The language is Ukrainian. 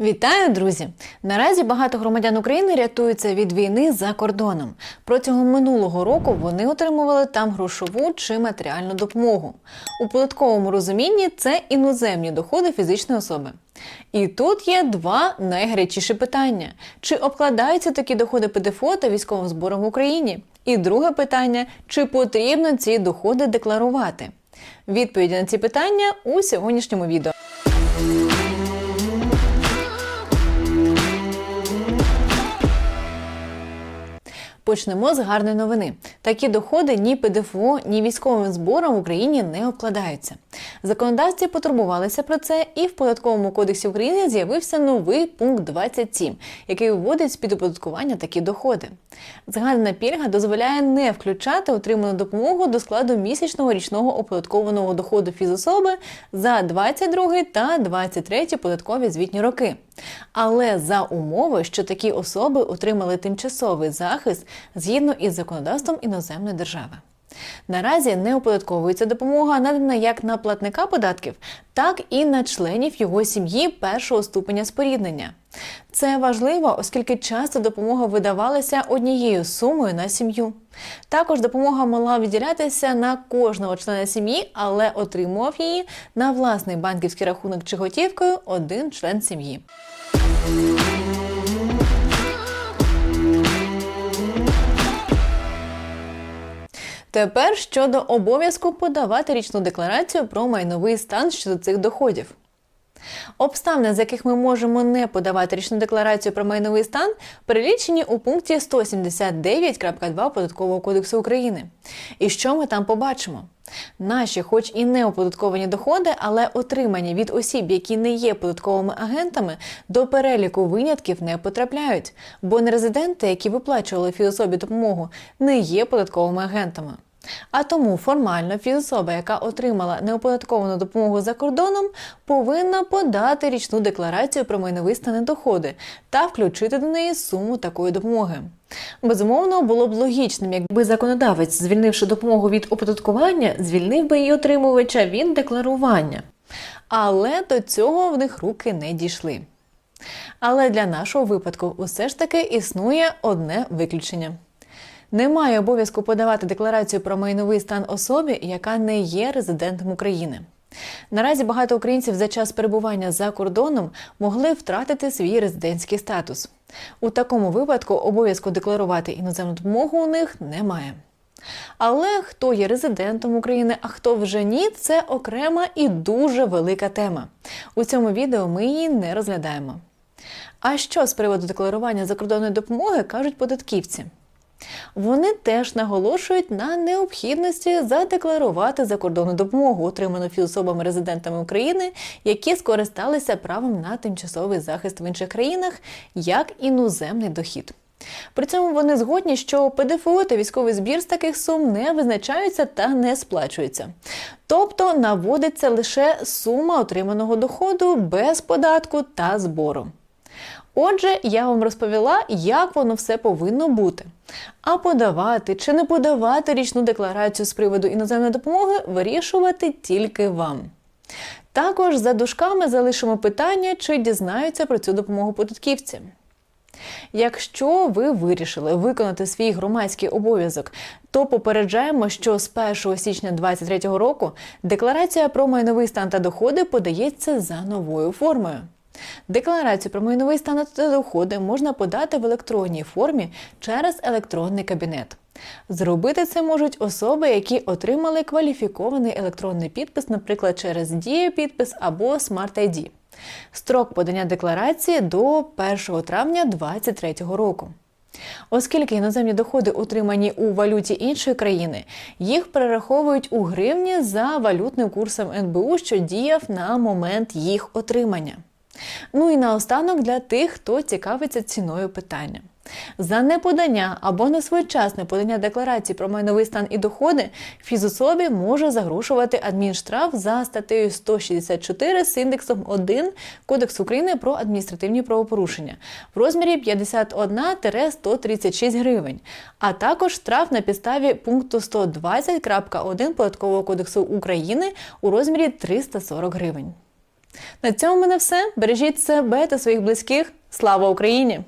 Вітаю, друзі! Наразі багато громадян України рятуються від війни за кордоном. Протягом минулого року вони отримували там грошову чи матеріальну допомогу. У податковому розумінні це іноземні доходи фізичної особи. І тут є два найгарячіші питання: чи обкладаються такі доходи ПДФО та військовим збором в Україні? І друге питання: чи потрібно ці доходи декларувати? Відповіді на ці питання у сьогоднішньому відео. Почнемо з гарної новини. Такі доходи ні ПДФО, ні військовим збором в Україні не обкладаються. Законодавці потурбувалися про це, і в податковому кодексі України з'явився новий пункт 27, який вводить з під оподаткування такі доходи. Згадана пільга дозволяє не включати отриману допомогу до складу місячного річного оподаткованого доходу фізособи за 22 та 23 податкові звітні роки. Але за умови, що такі особи отримали тимчасовий захист згідно із законодавством іноземної держави. Наразі не оподатковується допомога, надана як на платника податків, так і на членів його сім'ї першого ступеня споріднення. Це важливо, оскільки часто допомога видавалася однією сумою на сім'ю. Також допомога могла виділятися на кожного члена сім'ї, але отримував її на власний банківський рахунок чи готівкою один член сім'ї. Тепер щодо обов'язку подавати річну декларацію про майновий стан щодо цих доходів. Обставини, з яких ми можемо не подавати річну декларацію про майновий стан, перелічені у пункті 179.2 Податкового кодексу України. І що ми там побачимо? Наші, хоч і не оподатковані доходи, але отримані від осіб, які не є податковими агентами, до переліку винятків не потрапляють, бо нерезиденти, які виплачували фізособі допомогу, не є податковими агентами. А тому формально фізособа, яка отримала неоподатковану допомогу за кордоном, повинна подати річну декларацію про майновий стан доходи та включити до неї суму такої допомоги. Безумовно, було б логічним, якби законодавець, звільнивши допомогу від оподаткування, звільнив би її отримувача від декларування. Але до цього в них руки не дійшли. Але для нашого випадку усе ж таки існує одне виключення. Немає обов'язку подавати декларацію про майновий стан особі, яка не є резидентом України. Наразі багато українців за час перебування за кордоном могли втратити свій резидентський статус. У такому випадку обов'язку декларувати іноземну допомогу у них немає. Але хто є резидентом України, а хто вже ні, це окрема і дуже велика тема. У цьому відео ми її не розглядаємо. А що з приводу декларування закордонної допомоги кажуть податківці? Вони теж наголошують на необхідності задекларувати закордонну допомогу, отриману фізособами-резидентами України, які скористалися правом на тимчасовий захист в інших країнах як іноземний дохід. При цьому вони згодні, що ПДФО та військовий збір з таких сум не визначаються та не сплачуються. Тобто наводиться лише сума отриманого доходу без податку та збору. Отже, я вам розповіла, як воно все повинно бути. А подавати чи не подавати річну декларацію з приводу іноземної допомоги вирішувати тільки вам. Також за дужками залишимо питання, чи дізнаються про цю допомогу податківці. Якщо ви вирішили виконати свій громадський обов'язок, то попереджаємо, що з 1 січня 2023 року декларація про майновий стан та доходи подається за новою формою. Декларацію про майновий стан та доходи можна подати в електронній формі через електронний кабінет. Зробити це можуть особи, які отримали кваліфікований електронний підпис, наприклад, через дієпідпис або Smart ID. Строк подання декларації до 1 травня 2023 року. Оскільки іноземні доходи отримані у валюті іншої країни, їх перераховують у гривні за валютним курсом НБУ, що діяв на момент їх отримання. Ну і наостанок для тих, хто цікавиться ціною питання. За неподання або несвоєчасне подання декларації про майновий стан і доходи фізособі може загрушувати адмінштраф за статтею 164 з індексом 1 Кодексу України про адміністративні правопорушення в розмірі 51-136 гривень, а також штраф на підставі пункту 120.1 Податкового кодексу України у розмірі 340 гривень. На цьому в мене все. Бережіть себе та своїх близьких. Слава Україні!